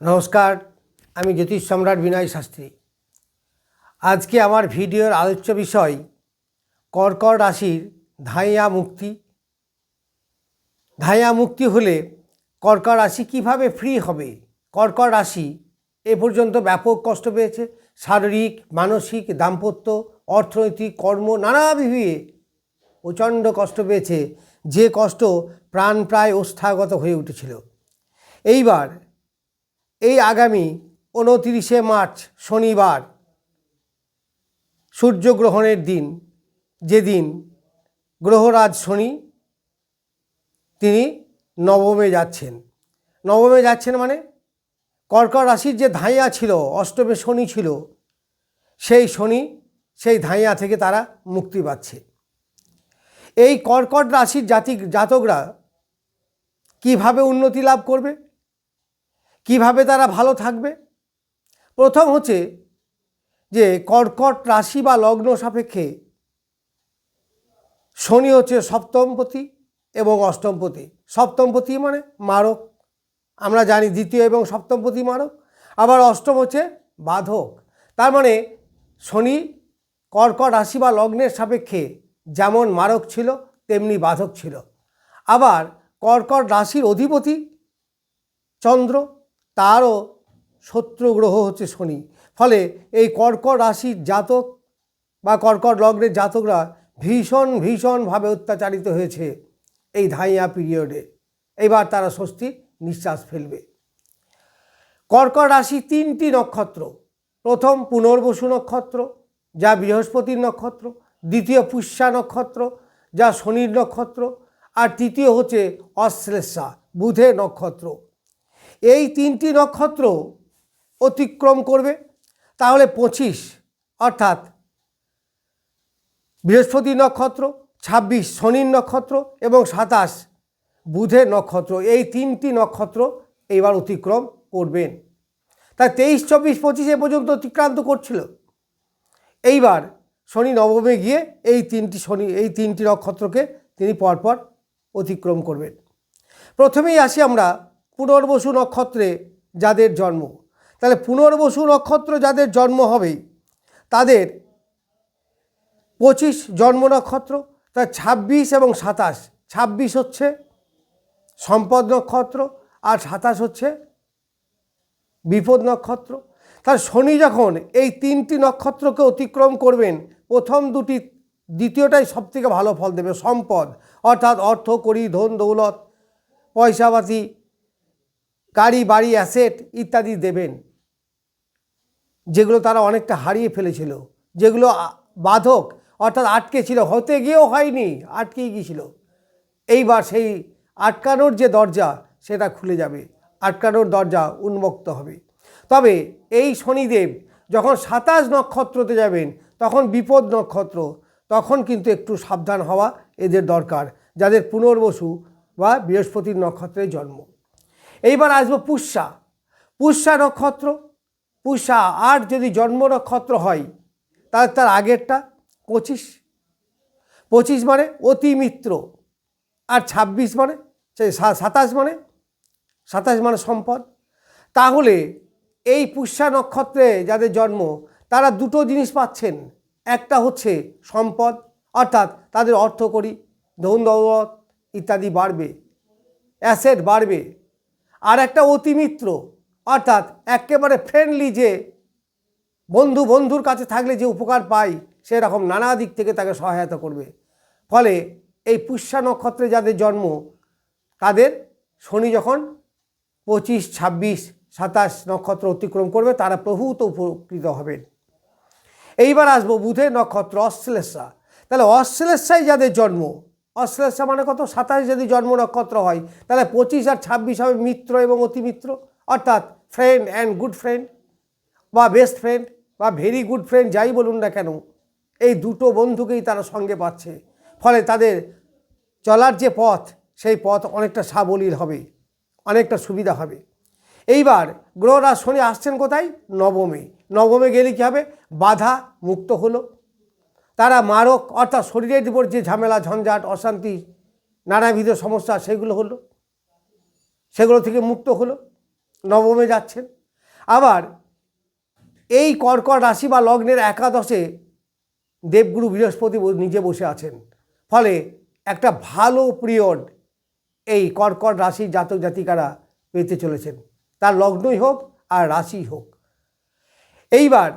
নমস্কার, আমি জ্যোতিষ সম্রাট বিনয় শাস্ত্রী। আজকে আমার ভিডিওর আলোচ্য বিষয়, কর্কট রাশির ধাইয়া মুক্তি। ধাইয়া মুক্তি হলে কর্কট রাশি কীভাবে ফ্রি হবে? কর্কট রাশি এ পর্যন্ত ব্যাপক কষ্ট পেয়েছে। শারীরিক, মানসিক, দাম্পত্য, অর্থনৈতিক, কর্ম নানাবিধে প্রচণ্ড কষ্ট পেয়েছে। যে কষ্ট প্রাণ প্রায় ওষ্ঠাগত হয়ে উঠেছিল। এইবার এই আগামী উনতিরিশে মার্চ শনিবার সূর্যগ্রহণের দিন, যেদিন গ্রহরাজ শনি, তিনি নবমে যাচ্ছেন। নবমে যাচ্ছেন মানে কর্কট রাশির যে ধাইয়া ছিল, অষ্টমে শনি ছিল, সেই শনি, সেই ধাইয়া থেকে তারা মুক্তি পাচ্ছে। এই কর্কট রাশির জাতি জাতকরা কীভাবে উন্নতি লাভ করবে? কীভাবে তারা ভালো থাকবে? প্রথম হচ্ছে যে কর্কট রাশি বা লগ্ন সাপেক্ষে শনি হচ্ছে সপ্তমপতি এবং অষ্টমপতি। সপ্তমপতি মানে মারক। আমরা জানি দ্বিতীয় এবং সপ্তমপতি মারক। আবার অষ্টম হচ্ছে বাধক। তার মানে শনি কর্কট রাশি বা লগ্নের সাপেক্ষে যেমন মারক ছিল, তেমনি বাধক ছিল। আবার কর্কট রাশির অধিপতি চন্দ্র তারও শত্রু গ্রহ হচ্ছে শনি। ফলে এই কর্কট রাশির জাতক বা কর্কট লগ্নের জাতকরা ভীষণ, ভীষণভাবে অত্যাচারিত হয়েছে এই ধাইয়া পিরিয়ডে এবার তারা স্বস্তির নিঃশ্বাস ফেলবে। কর্কট রাশি তিনটি নক্ষত্র। প্রথম পুনর্বসু নক্ষত্র, যা বৃহস্পতির নক্ষত্র। দ্বিতীয় পুষ্যা নক্ষত্র, যা শনির নক্ষত্র। আর তৃতীয় হচ্ছে অশ্লেষা, বুধের নক্ষত্র। এই তিনটি নক্ষত্র অতিক্রম করবে। তাহলে পঁচিশ, অর্থাৎ বৃহস্পতি নক্ষত্র, ছাব্বিশ শনির নক্ষত্র এবং সাতাশ বুধের নক্ষত্র। এই তিনটি নক্ষত্র এইবার অতিক্রম করবেন তাই তেইশ, চব্বিশ, পঁচিশে পর্যন্ত অতিক্রান্ত করছিল। এইবার শনি নবমে গিয়ে এই তিনটি শনি, এই তিনটি নক্ষত্রকে তিনি পরপর অতিক্রম করবেন। প্রথমেই আসি আমরা পুনর্বসু নক্ষত্রে যাদের জন্ম। তাহলে পুনর্বসু নক্ষত্র যাদের জন্ম হবে, তাদের পঁচিশ জন্ম নক্ষত্র, তা ছাব্বিশ এবং সাতাশ। ছাব্বিশ হচ্ছে সম্পদ নক্ষত্র আর সাতাশ হচ্ছে বিপদ নক্ষত্র। তার শনি যখন এই তিনটি নক্ষত্রকে অতিক্রম করবেন, প্রথম দুটি, দ্বিতীয়টাই সবথেকে ভালো ফল দেবে, সম্পদ। অর্থাৎ অর্থ করি ধন, দৌলত, পয়সাপাতি গাড়ি, বাড়ি অ্যাসেট ইত্যাদি দেবেন। যেগুলো তারা অনেকটা হারিয়ে ফেলেছিল। যেগুলো বাধক, অর্থাৎ আটকে ছিল। হতে গিয়েও হয়নি, আটকেই গিয়েছিল। এইবার সেই আটকানোর যে দরজা, সেটা খুলে যাবে। আটকানোর দরজা উন্মুক্ত হবে। তবে এই শনিদেব যখন সাতাশ নক্ষত্রতে যাবেন, তখন বিপদ নক্ষত্র, তখন কিন্তু একটু সাবধান হওয়া এদের দরকার, যাদের পুনর্বসু বা বৃহস্পতির নক্ষত্রে জন্ম। এইবার আসব পুষ্যা। পুষ্যা নক্ষত্র। পুষ্যা আর যদি জন্ম নক্ষত্র হয়, তাহলে তার আগেরটা পঁচিশ। পঁচিশ মানে অতি মিত্র। আর ছাব্বিশ মানে সাতাশ মানে সাতাশ মানে সম্পদ। তাহলে এই পুষ্যা নক্ষত্রে যাদের জন্ম, তারা দুটো জিনিস পাচ্ছেন। একটা হচ্ছে সম্পদ, অর্থাৎ তাদের অর্থ করি ধন দৌলত ইত্যাদি বাড়বে। অ্যাসেট বাড়বে। আর একটা অতিমিত্র, অর্থাৎ একেবারে ফ্রেন্ডলি যে বন্ধু বন্ধুর কাছে থাকলে যে উপকার পাই, সেরকম নানা দিক থেকে তাকে সহায়তা করবে। ফলে এই পুষ্যা নক্ষত্রে যাদের জন্ম, তাদের শনি যখন পঁচিশ, ছাব্বিশ, সাতাশ নক্ষত্র অতিক্রম করবে, তারা প্রভূত উপকৃত হবেন। এইবার আসব বুধের নক্ষত্র অশ্লেষা। তাহলে অশ্লেষায় যাদের জন্ম অশ্লেষা মানে কত? সাতাশ যদি জন্ম নক্ষত্র হয়, তাহলে পঁচিশ আর ছাব্বিশ হবে মিত্র এবং অতিমিত্র। অর্থাৎ ফ্রেন্ড অ্যান্ড গুড ফ্রেন্ড বা বেস্ট ফ্রেন্ড বা ভেরি গুড ফ্রেন্ড যাই বলুন না কেন, এই দুটো বন্ধুকেই তারা সঙ্গে পাচ্ছে। ফলে তাদের চলার যে পথ, সেই পথ অনেকটা সাবলীল হবে, অনেকটা সুবিধা হবে। এইবার গ্রহরা শনি আসছেন কোথায়? নবমে। নবমে গেলে কী হবে? বাধা মুক্ত হলো। তারা মারক, অর্থাৎ শরীরের উপর যে ঝামেলা, ঝঞ্ঝাট, অশান্তি, নানাবিধ সমস্যা, সেগুলো হলো। সেগুলো থেকে মুক্ত হলো, নবমে যাচ্ছেন। আবার এই কর্কট রাশি বা লগ্নের একাদশে দেবগুরু বৃহস্পতি নিজে বসে আছেন। ফলে একটা ভালো পিরিয়ড এই কর্কট রাশির জাতক জাতিকারা পেতে চলেছেন। তার লগ্নই হোক আর রাশি হোক। এইবার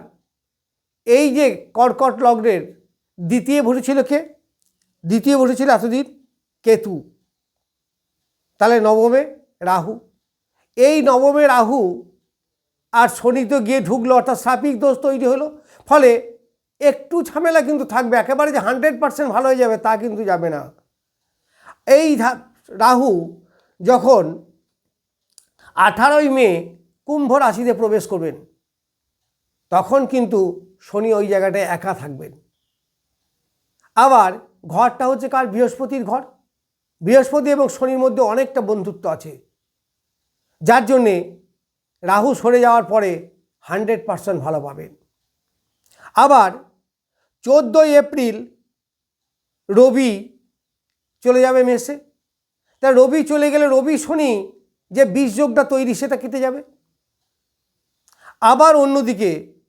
এই যে কর্কট লগ্নের দ্বিতীয় বসেছিল কে? দ্বিতীয় বসেছিল এতদিন কেতু। তাহলে নবমে রাহু। এই নবমে রাহু আর শনি তো গিয়ে ঢুকলো, অর্থাৎ সাপিক দোষ তৈরি হলো। ফলে একটু ঝামেলা কিন্তু থাকবে, একেবারে যে হান্ড্রেড পার্সেন্ট ভালো হয়ে যাবে তা কিন্তু যাবে না। এই রাহু যখন আঠারোই মে কুম্ভ রাশিতে প্রবেশ করবেন, তখন কিন্তু শনি ওই জায়গাটায় একা থাকবেন। আবার ঘরটা হচ্ছে কার? বৃহস্পতির ঘর। বৃহস্পতি এবং শনির মধ্যে অনেকটা বন্ধুত্ব আছে। যার জন্যে রাহু সরে যাওয়ার পরে হান্ড্রেড পার্সেন্ট ভালো পাবেন আবার চোদ্দোই এপ্রিল রবি চলে যাবে মেসে তা রবি চলে গেলে রবি শনি যে যোগটা তৈরি সেটা কেটে যাবে। আবার অন্যদিকে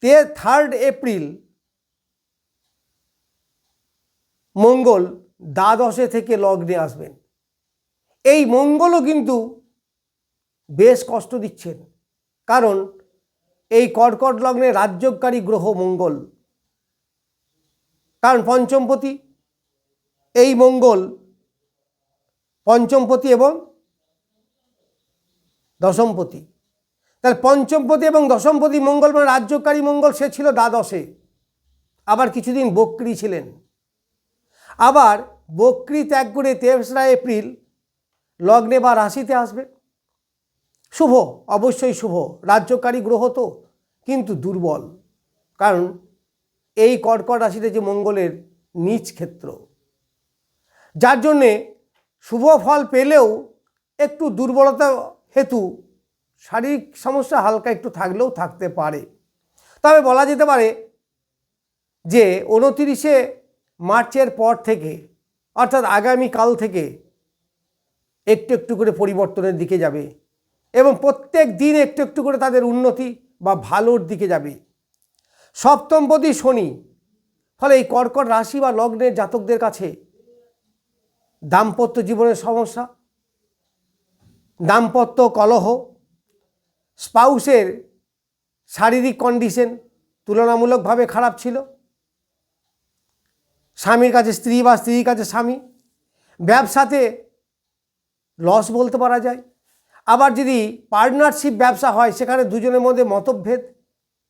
তে থার্ড এপ্রিল মঙ্গল দ্বাদশে থেকে লগ্নে আসবেন। এই মঙ্গলও কিন্তু বেশ কষ্ট দিচ্ছেন। কারণ এই কর্কট লগ্নে রাজ্যকারী গ্রহ মঙ্গল। কারণ পঞ্চমপতি, এই মঙ্গল পঞ্চমপতি এবং দশমপতি। তাহলে পঞ্চমপতি এবং দশমপতি মঙ্গল মানে রাজ্যকারী মঙ্গল, সে ছিল দ্বাদশে। আবার কিছুদিন বক্রি ছিলেন। আবার বক্রি ত্যাগ করে তেসরা এপ্রিল লগ্নে বা রাশিতে আসবে। শুভ, অবশ্যই শুভ। রাজ্যকারী গ্রহ তো, কিন্তু দুর্বল। কারণ এই কর্কট রাশিতে যে মঙ্গলের নিজ ক্ষেত্র। যার জন্যে শুভ ফল পেলেও একটু দুর্বলতা হেতু শারীরিক সমস্যা হালকা একটু থাকলেও থাকতে পারে। তবে বলা যেতে পারে যে উনতিরিশে মার্চের পর থেকে, অর্থাৎ আগামীকাল থেকে একটু একটু করে পরিবর্তনের দিকে যাবে এবং প্রত্যেক দিন একটু একটু করে তাদের উন্নতি বা ভালোর দিকে যাবে। সপ্তমপতি শনি, ফলে এই কর্কট রাশি বা লগ্নের জাতকদের কাছে দাম্পত্য জীবনের সমস্যা, দাম্পত্য কলহ, স্পাউসের শারীরিক কন্ডিশন তুলনামূলকভাবে খারাপ ছিল। স্বামীর কাছে, স্ত্রী বা স্ত্রীর কাছে স্বামী, ব্যবসাতে লস বলতে পারা যায়। আবার যদি পার্টনারশিপ ব্যবসা হয়, সেখানে দুজনের মধ্যে মতভেদ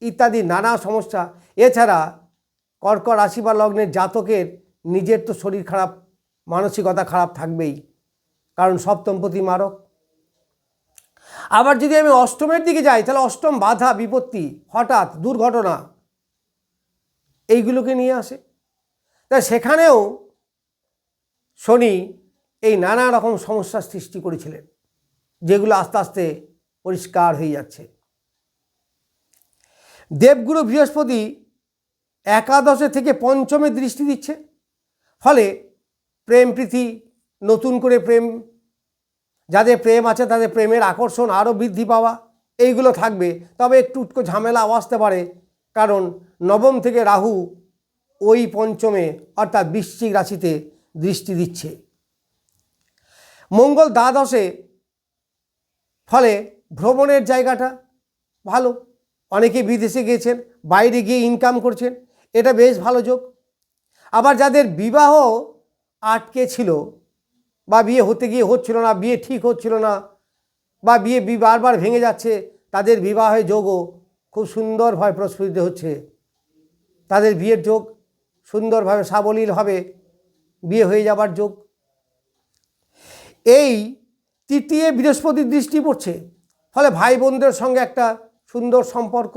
ইত্যাদি, নানা সমস্যা। এছাড়া কর্ক রাশি বা লগ্নের জাতকের নিজের তো শরীর খারাপ, মানসিকতা খারাপ থাকবেই, কারণ সপ্তমপতি মারক। আবার যদি আমি অষ্টমের দিকে যাই, তাহলে অষ্টম বাধা, বিপত্তি, হঠাৎ দুর্ঘটনা, এইগুলোকে নিয়ে আসে। তা সেখানেও শনি এই নানা রকম সমস্যার সৃষ্টি করেছিলেন, যেগুলো আস্তে আস্তে পরিষ্কার হয়ে যাচ্ছে। দেবগুরু বৃহস্পতি একাদশে থেকে পঞ্চমে দৃষ্টি দিচ্ছে, ফলে প্রেম প্রীতি, নতুন করে প্রেম, যাদের প্রেম আছে তাদের প্রেমের আকর্ষণ আরও বৃদ্ধি পাওয়া, এইগুলো থাকবে। তবে একটু ঝামেলা আসতে পারে, কারণ নবম থেকে রাহু ওই পঞ্চমে, অর্থাৎ বৃশ্চিক রাশিতে দৃষ্টি দিচ্ছে। মঙ্গল দ্বাদশে, ফলে ভ্রমণের জায়গাটা ভালো। অনেকে বিদেশে গিয়েছেন, বাইরে গিয়ে ইনকাম করছেন, এটা বেশ ভালো যোগ। আবার যাদের বিবাহ আটকে ছিল, বা বিয়ে হতে গিয়ে হচ্ছিল না, বিয়ে ঠিক হচ্ছিল না, বা বিয়ে বারবার ভেঙে যাচ্ছে, তাদের বিবাহের যোগও খুব সুন্দরভাবে প্রস্ফুটিত হচ্ছে। তাদের বিয়ের যোগ সুন্দরভাবে সাবলীলভাবে বিয়ে হয়ে যাবার যোগ। এই তৃতীয় বৃহস্পতির দৃষ্টি পড়ছে, ফলে ভাই বোনদের সঙ্গে একটা সুন্দর সম্পর্ক।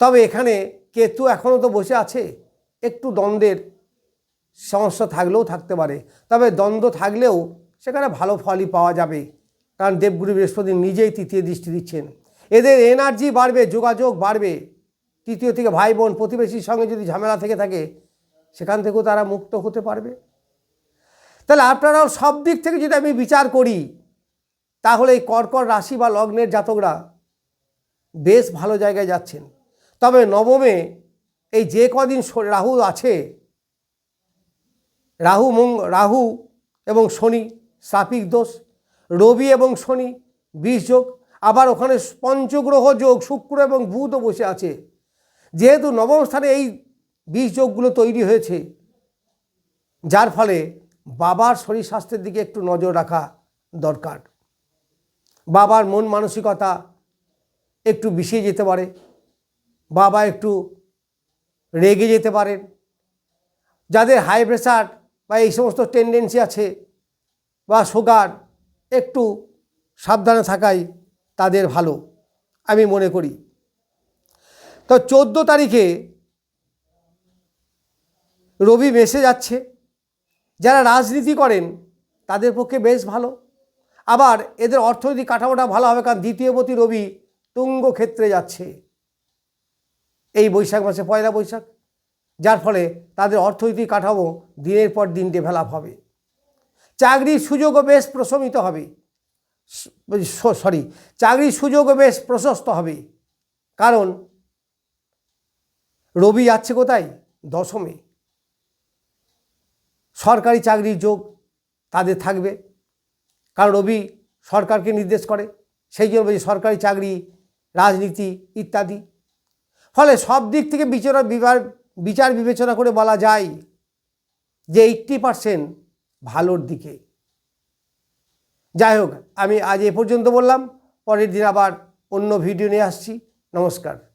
তবে এখানে কেতু এখনও তো বসে আছে, একটু দ্বন্দ্বের সমস্যা থাকলেও থাকতে পারে। তবে দ্বন্দ্ব থাকলেও সেখানে ভালো ফলই পাওয়া যাবে, কারণ দেবগুরু বৃহস্পতি নিজেই তৃতীয় দৃষ্টি দিচ্ছেন। এদের এনার্জি বাড়বে, যোগাযোগ বাড়বে। তৃতীয় থেকে ভাই বোন প্রতিবেশীর সঙ্গে যদি ঝামেলা থেকে থাকে, সেখান থেকেও তারা মুক্ত হতে পারবে। তাহলে আপনারাও সব দিক থেকে যদি আমি বিচার করি, তাহলে এই কর্কট রাশি বা লগ্নের জাতকরা বেশ ভালো জায়গায় যাচ্ছেন। তবে নবমে এই যে কদিন রাহু আছে, রাহু মঙ্গ, রাহু এবং শনি সাপিক দোষ, রবি এবং শনি বিষ যোগ, আবার ওখানে পঞ্চগ্রহ যোগ, শুক্র এবং বুধও বসে আছে। যেহেতু নবম স্থানে এই বিষ যোগগুলো তৈরি হয়েছে, যার ফলে বাবার শরীর স্বাস্থ্যের দিকে একটু নজর রাখা দরকার। বাবার মন মানসিকতা একটু বিষিয়ে যেতে পারে, বাবা একটু রেগে যেতে পারেন। যাদের হাই প্রেশার বা এই সমস্ত টেন্ডেন্সি আছে বা সুগার একটু সাবধানে থাকাই তাদের ভালো, আমি মনে করি। তো চোদ্দ তারিখে রবি মেসে যাচ্ছে। যারা রাজনীতি করেন, তাদের পক্ষে বেশ ভালো। আবার এদের অর্থনৈতিক কাঠামোটা ভালো হবে কারণ দ্বিতীয়পতি রবি তুঙ্গ ক্ষেত্রে যাচ্ছে। এই বৈশাখ মাসে পয়লা বৈশাখ, যার ফলে তাদের অর্থনৈতিক কাঠামো দিনের পর দিন ডেভেলপ হবে। চাকরির সুযোগও বেশ প্রশমিত হবে। সরি চাকরির সুযোগও বেশ প্রশস্ত হবে। কারণ রবি যাচ্ছে কোথায়? দশমে। সরকারি চাকরির যোগ তাদের থাকবে। কারণ রবি সরকারকে নির্দেশ করে। সেই জন্য বলছি সরকারি চাকরি, রাজনীতি ইত্যাদি। ফলে সব দিক থেকে বিচার বিচার বিবেচনা করে বলা যায় যে এইট্টি পারসেন্ট ভালোর দিকে। যাই হোক, আমি আজ এ পর্যন্ত বললাম। পরের দিন আবার অন্য ভিডিও নিয়ে আসছি। নমস্কার।